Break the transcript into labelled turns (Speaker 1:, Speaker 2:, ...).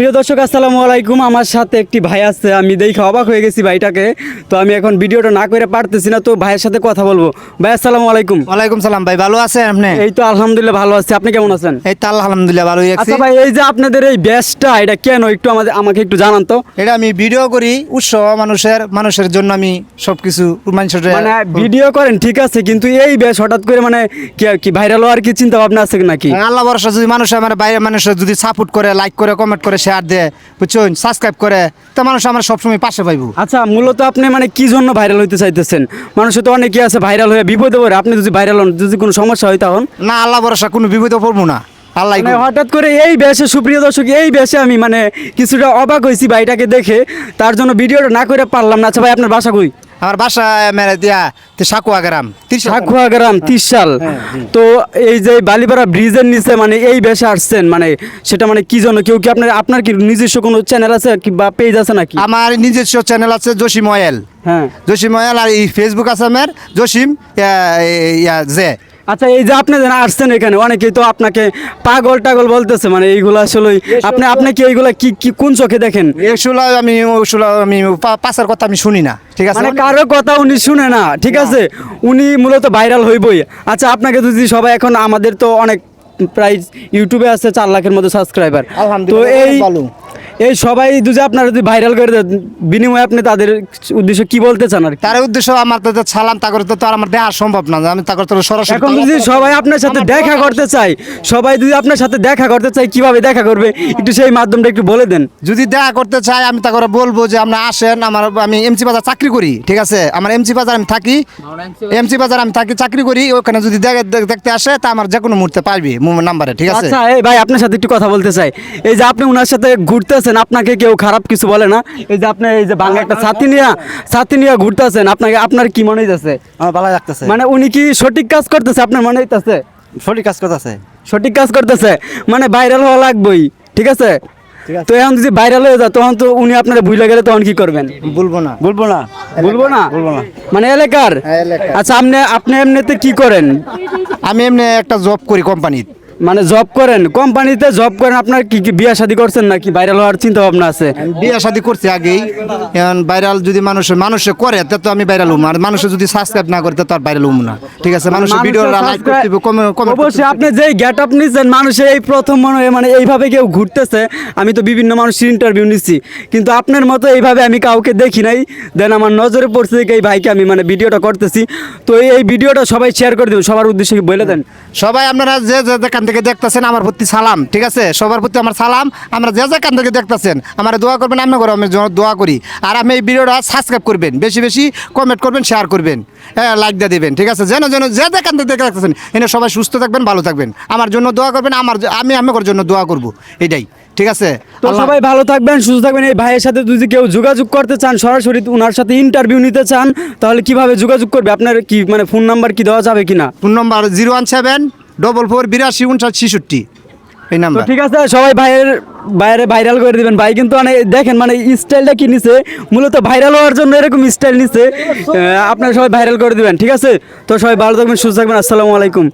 Speaker 1: প্রিয় দর্শক আসসালামু আলাইকুম। আমার সাথে একটি ভাই আছে আমি দেখে অবাক হয়ে গেছি ভাইটাকে। তো আমি এখন ভিডিওটা না করে পারতেছি না তো ভাইয়ের সাথে কথা বলব। ভাই আসসালামু আলাইকুম।
Speaker 2: ওয়ালাইকুম সালাম ভাই ভালো আছেন আপনি?
Speaker 1: এই তো আলহামদুলিল্লাহ ভালো আছি। আপনি কেমন আছেন?
Speaker 2: এই তো আলহামদুলিল্লাহ ভালোই আছি।
Speaker 1: আচ্ছা ভাই এই যে আপনাদের এই ব্যাসটা এটা কেন? একটু আমাদের আমাকে একটু জানান তো।
Speaker 2: এটা আমি ভিডিও করি উৎসব মানুষের মানুষের জন্য আমি সবকিছু মানুষের
Speaker 1: মানে ভিডিও করেন ঠিক আছে কিন্তু এই ব্যাস হঠাৎ করে মানে কি কি ভাইরাল হওয়ার কি চিন্তা ভাবনা আছে নাকি?
Speaker 2: আল্লাহ ভরসা যদি মানুষ আমার বাইরে মানুষের যদি সাপোর্ট করে লাইক করে কমেন্ট করে শেয়ার দেয় বুঝছেন? সাবস্ক্রাইব করে তো মানুষ আমরা সবসময় পাশে পাইবো।
Speaker 1: আচ্ছা মূলত আপনি মানে কি জন্য ভাইরাল হইতে চাইতেছেন? মানুষের তো অনেকে আছে ভাইরাল হয়ে বিপদে পড়ে। আপনি যদি ভাইরাল হন যদি কোনো সমস্যা হয় তখন?
Speaker 2: না আল্লাহ ভরসা কোনো বিপদে পড়ব না। আল্লাহ
Speaker 1: মানে হঠাৎ করে এই বেশে সুপ্রিয় দর্শক এই বেশে আমি মানে কিছুটা অবাক হয়েছি ভাইটাকে দেখে। তার জন্য ভিডিওটা না করে পারলাম না। আচ্ছা ভাই আপনার বাসা কই?
Speaker 2: আমার বাসা মেরে দিয়া সাকুয়া গ্রাম
Speaker 1: সাকুয়া গ্রাম তিরশাল তো এই যে বালিপাড়া ব্রিজের নিচে মানে এই বেশে আসছেন মানে সেটা মানে কি জন্য? কেউ কি আপনার আপনার কি নিজস্ব কোনো চ্যানেল আছে কি বা পেজ আছে নাকি?
Speaker 2: আমার নিজস্ব চ্যানেল আছে জসিম অয়েল।
Speaker 1: হ্যাঁ।
Speaker 2: জসিম অয়েল আর এই ফেসবুক আছে আমার জসিম ইয়া জে।
Speaker 1: আচ্ছা এই যে আপনি যেন আসছেন এখানে অনেকেই তো আপনাকে পাগল টাগল বলতেছে মানে এইগুলো আসলে আপনি আপনি কি এইগুলা কি কি কোন চোখে দেখেন?
Speaker 2: এগুলো আমি ওগুলো আমি পাশের কথা আমি শুনি না ঠিক আছে?
Speaker 1: মানে কারও কথা উনি শুনে না ঠিক আছে? উনি মূলত ভাইরাল হইবই। আচ্ছা আপনাকে যদি সবাই এখন আমাদের তো অনেক প্রায় ইউটিউবে আছে চার লাখের মতো সাবস্ক্রাইবার। তো এই। এই সবাই যদি আপনারা যদি ভাইরাল করে দেন বিনিময়ে আপনি তাদের উদ্দেশ্য কি বলতে চান আর
Speaker 2: তার উদ্দেশ্য আমার তো সালাম তাকর তো আর আমার দেওয়া সম্ভব না। আমি তাকর তো সরাসরি
Speaker 1: এখন যদি সবাই আপনার সাথে দেখা করতে চাই সবাই যদি আপনার সাথে দেখা করতে চাই কীভাবে দেখা করবে? একটু সেই মাধ্যমটা একটু বলে দেন।
Speaker 2: যদি দেখা করতে চাই আমি তাকর বলব যে আপনি আসেন আমার আমি এমসি বাজার চাকরি করি ঠিক আছে? আমার এমসি বাজার আমি থাকি। এমসি বাজার আমি থাকি চাকরি করি ওখানে যদি দেখে- দেখতে আসে তা আমার যে কোনো মুহূর্তে পারবি নাম্বারে ঠিক আছে?
Speaker 1: আচ্ছা এই ভাই আপনার সাথে একটু কথা বলতে চাই। এই যে আপনি ওনার সাথে ঘুরতেছেন আপনাকে কেউ খারাপ কিছু বলে না? এই যে আপনি এই যে বাংলা একটা ছাতি নিয়ে ছাতি নিয়ে ঘুরতেছেন আপনাকে আপনার কি মনে হইতেছে?
Speaker 2: আমার ভালো লাগতেছে।
Speaker 1: মানে উনি কি সঠিক কাজ করতেছে আপনার মনে হইতেছে?
Speaker 2: সঠিক কাজ করতেছে।
Speaker 1: সঠিক কাজ করতেছে? মানে ভাইরাল হওয়া লাগবেই ঠিক আছে? তো এখন যদি ভাইরাল হয়ে যায় তখন তো উনি আপনার ভুলে গেলে তখন কি করবেন?
Speaker 2: বলব না।
Speaker 1: বলব না? বলব না?
Speaker 2: বলব না।
Speaker 1: মানে এলাকার?
Speaker 2: হ্যাঁ, এলাকার।
Speaker 1: আচ্ছা আপনি আপনি এমনিতে কি করেন?
Speaker 2: আমি এমনি একটা জব করি কোম্পানিতে
Speaker 1: মানে জব করেন কোম্পানিতে জব করেন আপনার কি কি বিয়া শাদী করছেন নাকি? ভাইরাল হওয়ার চিন্তা ভাবনা আছে
Speaker 2: বিয়ে শাদি করছি আগেই। এখন ভাইরাল যদি মানুষে মানুষে করে তা তো আমি ভাইরাল হব আর মানুষে যদি সাবস্ক্রাইব না করে তা আর ভাইরাল হব না। ঠিক আছে মানুষের ভিডিও লাইক করতে হবে কমে- কমে
Speaker 1: অবশ্যই আপনি যেই গেট আপ নিচ্ছেন মানুষের এই প্রথম মনে হয় মানে এইভাবে কেউ ঘুরতেছে। আমি তো বিভিন্ন মানুষের ইন্টারভিউ নিচ্ছি কিন্তু আপনার মতো এইভাবে আমি কাউকে দেখি নাই। দেন আমার নজরে পড়ছে এই ভাইকে আমি মানে ভিডিওটা করতেছি। তো এই- ভিডিওটা সবাই শেয়ার করে দেবেন। সবার উদ্দেশ্যে বলে দেন?
Speaker 2: সবাই আপনারা যে যে যেখান থেকে দেখতেছেন আমার প্রতি সালাম ঠিক আছে? সবার প্রতি আমার সালাম। আমরা যে যেখান থেকে দেখতেছেন আমার দোয়া করবেন আমি করে আমি দোয়া করি। আর আমি এই ভিডিওটা সাবস্ক্রাইব করবেন বেশি বেশি কমেন্ট করবেন শেয়ার করবেন। হ্যাঁ লাইক দিয়ে দেবেন ঠিক আছে? যেন যেন যে যেখান থেকে দেখতেছেন এনে সবাই সুস্থ থাকবেন ভালো থাকবেন। আমার জন্য দোয়া করবেন আমার আমি আমার জন্য দোয়া করব এটাই ঠিক আছে?
Speaker 1: তো সবাই ভালো থাকবেন সুস্থ থাকবেন। এই ভাইয়ের সাথে যদি কেউ যোগাযোগ করতে চান সরাসরি ওনার সাথে ইন্টারভিউ নিতে চান তাহলে কীভাবে যোগাযোগ করবে? আপনার কি মানে ফোন নাম্বার কি দেওয়া যাবে কিনা?
Speaker 2: Phone number zero one seven double four বিরাশি উনষাট ছেষট্টি। এই নাম্বার
Speaker 1: ঠিক আছে সবাই ভাইয়ের বাইরে ভাইরাল করে দিবেন। ভাই কিন্তু মানে দেখেন মানে স্টাইলটা কি নিছে? মূলত ভাইরাল হওয়ার জন্য এরকম স্টাইল নিছে। আপনারা সবাই ভাইরাল করে দিবেন ঠিক আছে? তো সবাই ভালো থাকবেন সুস্থ থাকবেন। আসসালামু আলাইকুম।